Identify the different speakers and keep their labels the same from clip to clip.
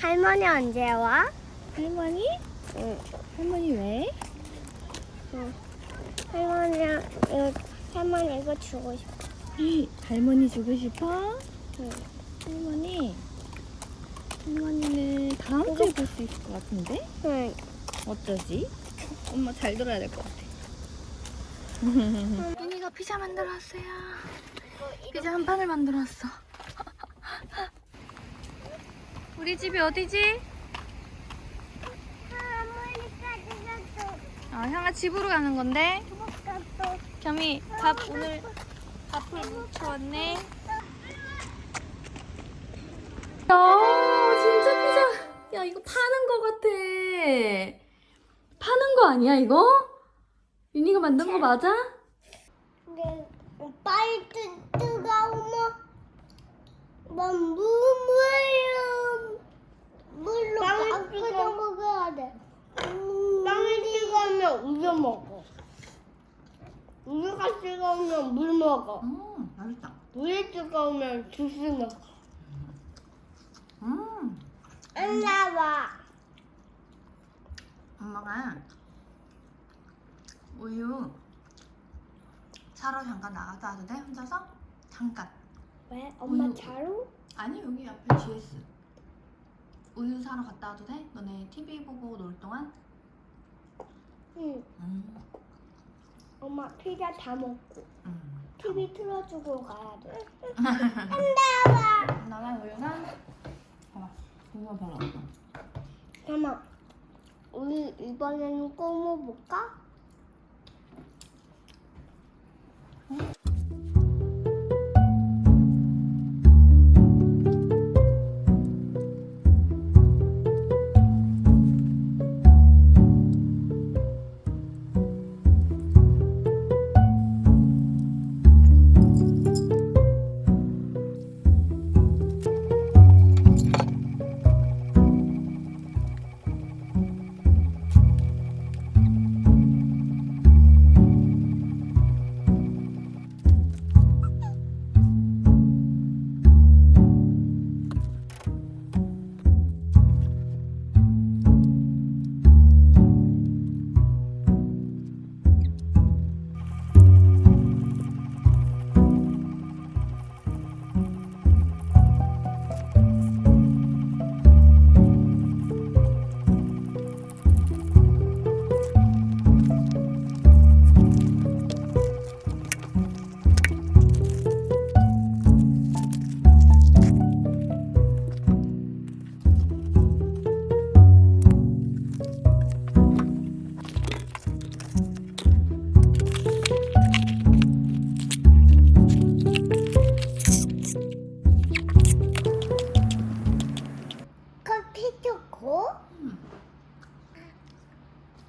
Speaker 1: 할머니 언제 와?
Speaker 2: 할머니?
Speaker 1: 응.
Speaker 2: 할머니 왜?
Speaker 1: 할머니랑 이거 할머니 이거 주고 싶어.
Speaker 2: 할머니 주고 싶어?
Speaker 1: 응.
Speaker 2: 할머니? 할머니는 다음
Speaker 1: 이거-
Speaker 2: 주에 볼 수 있을 것 같은데?
Speaker 1: 응.
Speaker 2: 어쩌지? 엄마 잘 들어야 될 것 같아. 윤이가 피자 만들어 왔어요. 피자 한 판을 만들어 왔어. 우리 집이 어디지?
Speaker 1: 할머니까지 갔어.
Speaker 2: 아, 형아 집으로 가는 건데. 겸이 밥 오늘 밥을 묻혀왔네. 야, 진짜 피자. 야, 이거 파는 거 같아. 파는 거 아니야, 이거? 윤희가 만든 거 맞아?
Speaker 1: 근데 빨리 뜨, 뜨거우면 막 물을 물로 끓여 먹어야 돼. 빵이 뜨거우면 우유 먹어. 우유가 뜨거우면 물 먹어.
Speaker 2: 음, 맛있다.
Speaker 1: 물이 뜨거우면 주스 먹어.
Speaker 2: 음,
Speaker 1: 안 나와.
Speaker 2: 엄마가 우유 사러 잠깐 나갔다 와도 돼? 혼자서? 잠깐.
Speaker 1: 왜? 엄마
Speaker 2: 우유.
Speaker 1: 자루?
Speaker 2: 아니 여기 앞에 GS 우유 사러 갔다 와도 돼? 너네 TV 보고 놀 동안?
Speaker 1: 응.
Speaker 2: 음,
Speaker 1: 엄마 피자 다 먹고
Speaker 2: 음.
Speaker 1: TV 틀어주고 가야 돼.
Speaker 2: 나랑 우유랑 봐봐 우유가 별로 없어
Speaker 1: 잠깐만. 우리 이번에는 꼭 먹어볼까?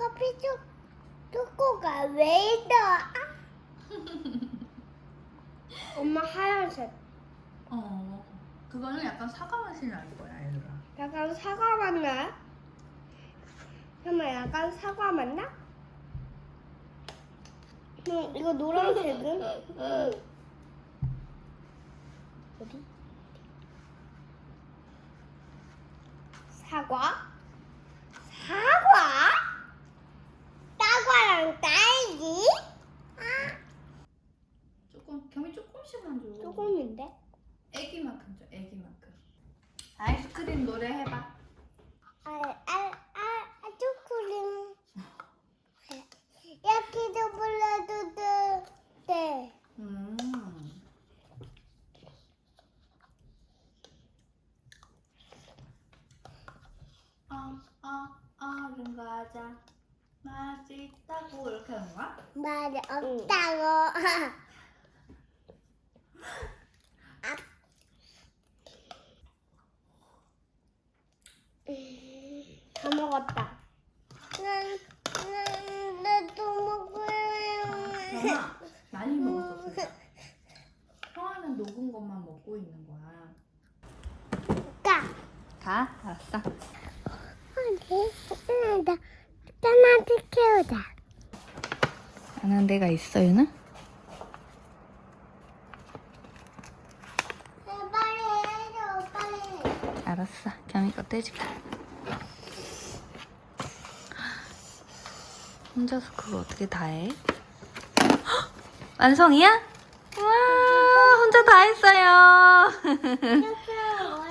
Speaker 1: 커피 초, 초코가 왜 있어? 엄마 하얀색.
Speaker 2: 어 그거는 약간 사과 맛이 나는 거야 얘들아
Speaker 1: 약간 사과 맛 나? 잠깐만 약간 사과 맛 나? 응, 이거 노란색은? 어디? 사과? 사과? 사과랑 딸기?
Speaker 2: 조금 겸이 조금씩만 줘
Speaker 1: 조금인데?
Speaker 2: 애기만큼 줘 애기만큼 아이스크림 노래 해봐
Speaker 1: 아, 아, 아, 아, 초콜릿. 이렇게도 불러도 돼. 돼.
Speaker 2: 음. 아, 아, 얼음 과자 맛있다고 이렇게 하는 거야?
Speaker 1: 말이 없다고. 아. 다 먹었다. 난, 난, 나도 먹어요.
Speaker 2: 영아 많이 먹었어 형아는 녹은 것만 먹고 있는 거야
Speaker 1: 까.
Speaker 2: 가? 알았어
Speaker 1: 아니, 나, 짠한테 키우자.
Speaker 2: 안한 데가 있어 유나?
Speaker 1: 빨리 해줘, 빨리.
Speaker 2: 알았어. 겸이 것도 해줄게. 혼자서 그거 어떻게 다 해? 헉! 완성이야? 와, 혼자 다 했어요.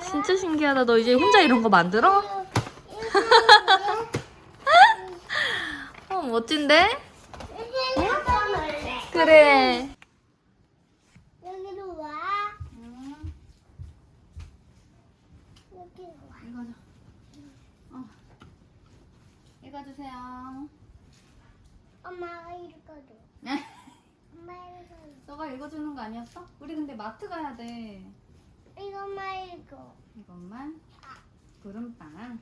Speaker 2: 진짜 신기하다. 너 이제 혼자 이런 거 만들어? 어, 멋진데? 그래.
Speaker 1: 여기로 와. 여기로 와.
Speaker 2: 읽어줘. 어. 읽어주세요.
Speaker 1: 엄마가 읽어줘. 엄마 읽어줘.
Speaker 2: 너가 읽어주는 거 아니었어? 우리 근데 마트 가야 돼.
Speaker 1: 이것만 읽어.
Speaker 2: 이것만. 구름빵.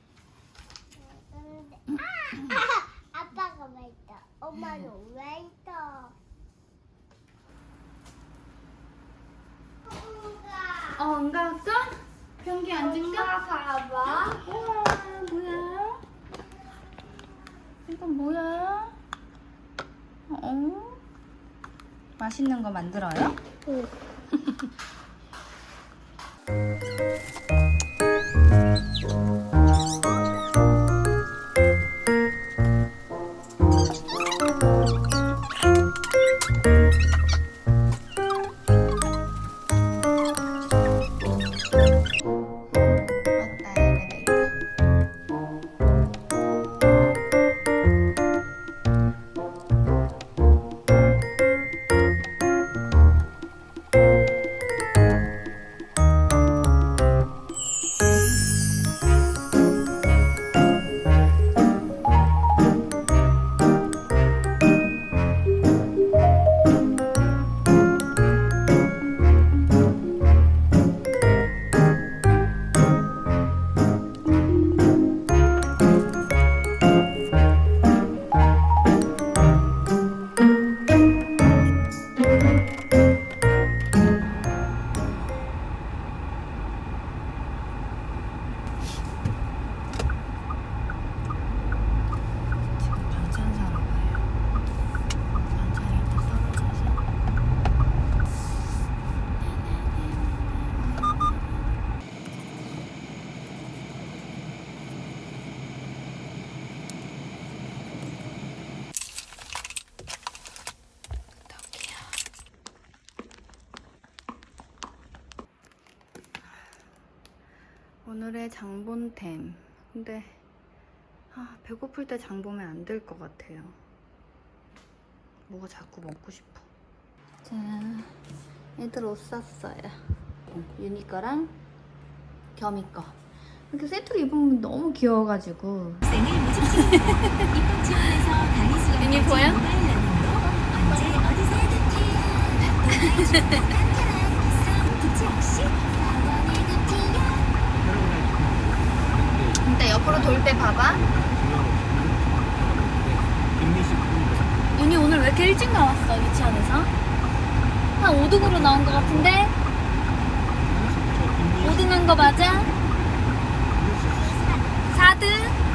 Speaker 1: 근데 아, 아빠가 왜 있어? 엄마는 왜 있어? 엄마가
Speaker 2: 어, 응가 할까? 변기 앉은가?
Speaker 1: 봐봐.
Speaker 2: 우와, 뭐야? 이건 뭐야? 어? 맛있는 거 만들어요?
Speaker 1: 응.
Speaker 2: 오늘의 장본템. 근데 아, 배고플 때 장 보면 안 될 것 같아요. 뭐가 자꾸 먹고 싶어. 자, 애들 옷 샀어요. 유니 거랑 겸이 거. 이렇게 세트로 입으면 너무 귀여워가지고. 유니 보여?
Speaker 3: 언제 어디서
Speaker 2: 옆으로 돌 때 봐봐. 윤이 오늘 왜 이렇게 일찍 나왔어 유치원에서? 한 5등으로 나온 것 같은데? 5등 한 거 맞아? 4등?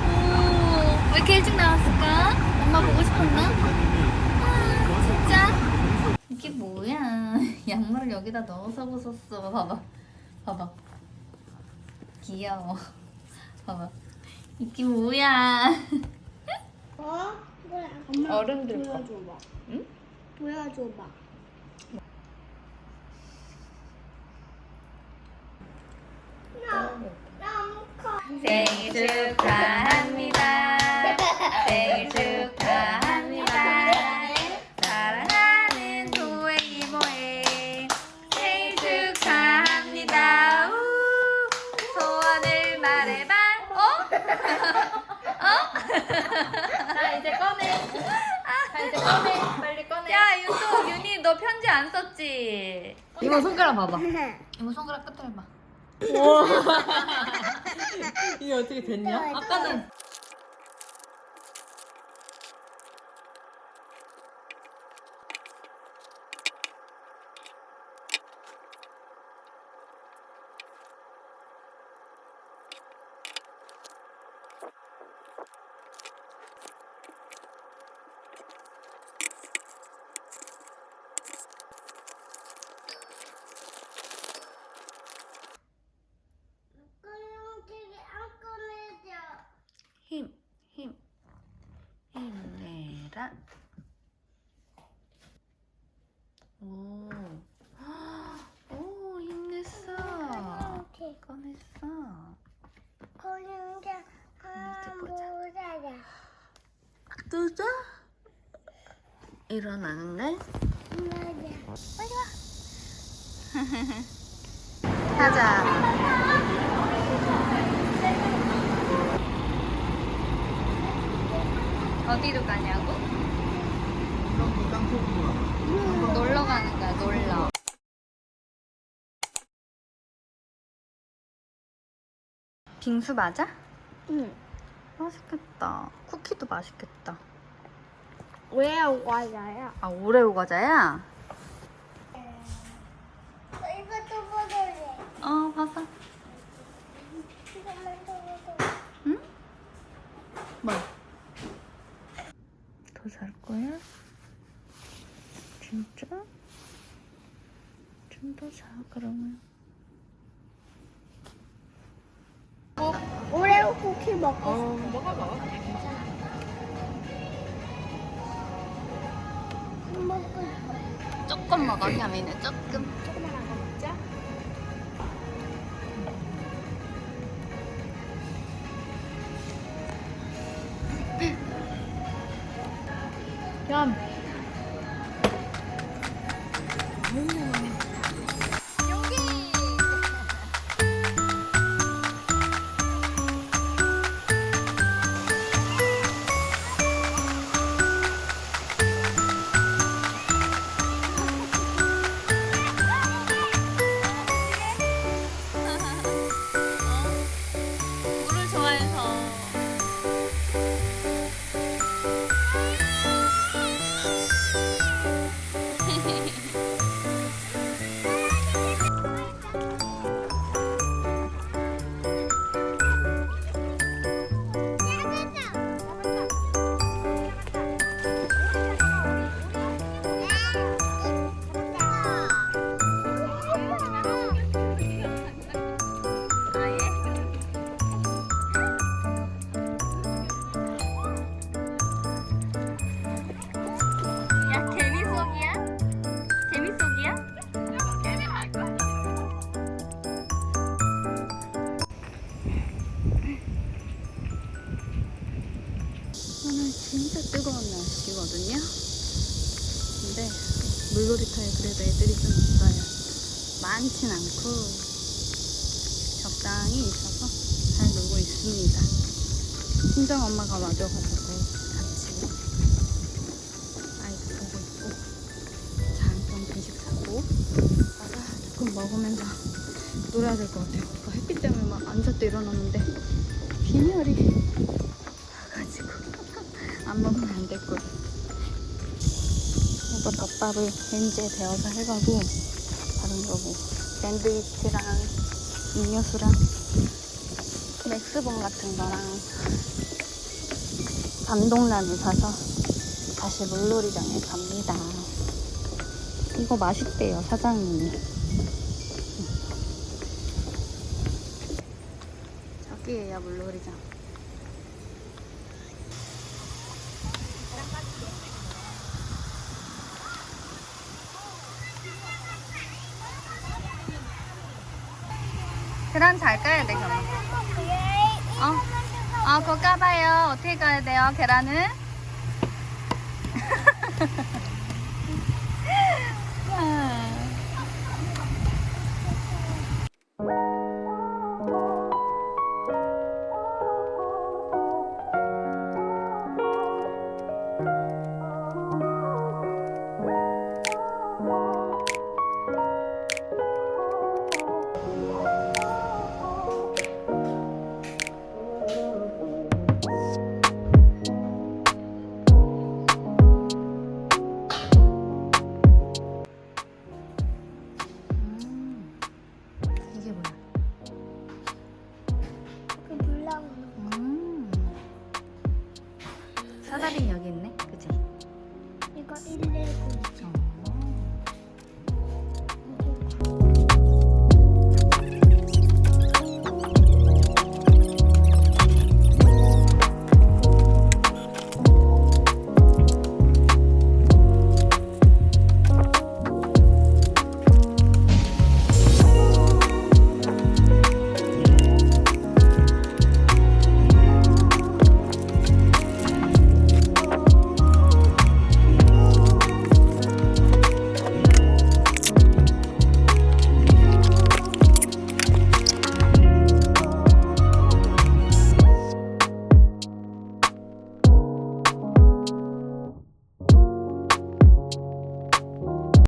Speaker 2: 오, 왜 이렇게 일찍 나왔을까? 엄마 보고 싶었나? 아, 진짜? 이게 뭐야? 양말을 여기다 넣어서 벗었어. 봐봐. 봐봐. 귀여워. 봐봐. 이게 뭐야?
Speaker 1: 어? 뭐야? 엄마
Speaker 2: 어른들 거.
Speaker 1: 보여줘봐.
Speaker 2: 응?
Speaker 1: 보여줘봐. 나 너무 커.
Speaker 2: 생일 축하 꺼내. 빨리 꺼내. 야 윤도 윤이 너 편지 안 썼지? 이모 손가락 봐봐. 이모 손가락 끝을 봐.
Speaker 4: 이게 어떻게 됐냐? 아까는 아니라 오, 오 힘냈어. 꺼내지. 꺼냈어.
Speaker 1: 그런데
Speaker 2: 모자야. 뜨자? 일어나는데? 모자. 빨리 와. 가자. 어디로 가냐고? 놀러 가는 거야, 놀러. 빙수 맞아?
Speaker 1: 응.
Speaker 2: 맛있겠다. 쿠키도 맛있겠다.
Speaker 1: 왜 과자야?
Speaker 2: 아, 오레오 과자야?
Speaker 1: 이것도 먹을래.
Speaker 2: 어, 봐봐.
Speaker 1: 이것만 더 먹을래.
Speaker 2: 응? 뭐? 더살 거야? 진짜? 좀더 사, 그러면.
Speaker 1: 오레오 쿠키 먹고
Speaker 4: 어, 먹어 먹어.
Speaker 1: 싶어. 먹고 싶어.
Speaker 2: 조금 먹어, 야미는 조금.
Speaker 1: 조금만 하고
Speaker 2: 근데 물놀이터에 그래도 애들이 좀 있어요. 많진 않고 적당히 있어서 잘 놀고 있습니다. 친정 엄마가 와줘가지고 같이 아이도 보고 있고 잠깐 간식 사고 가서 조금 먹으면서 놀아야 될 것 같아요. 아, 햇빛 때문에 막 앉았다 일어났는데 빈혈이 덮밥을 렌즈에 데워서 해가고 다른 거고 샌드위치랑 음료수랑 맥스본 같은 거랑 감동란을 사서 다시 물놀이장에 갑니다. 이거 맛있대요, 사장님이. 저기에요, 물놀이장. 계란 잘 까야 돼, 그럼. 어? 아, 그거 까봐요. 어떻게 까야 돼요, 계란은? 음,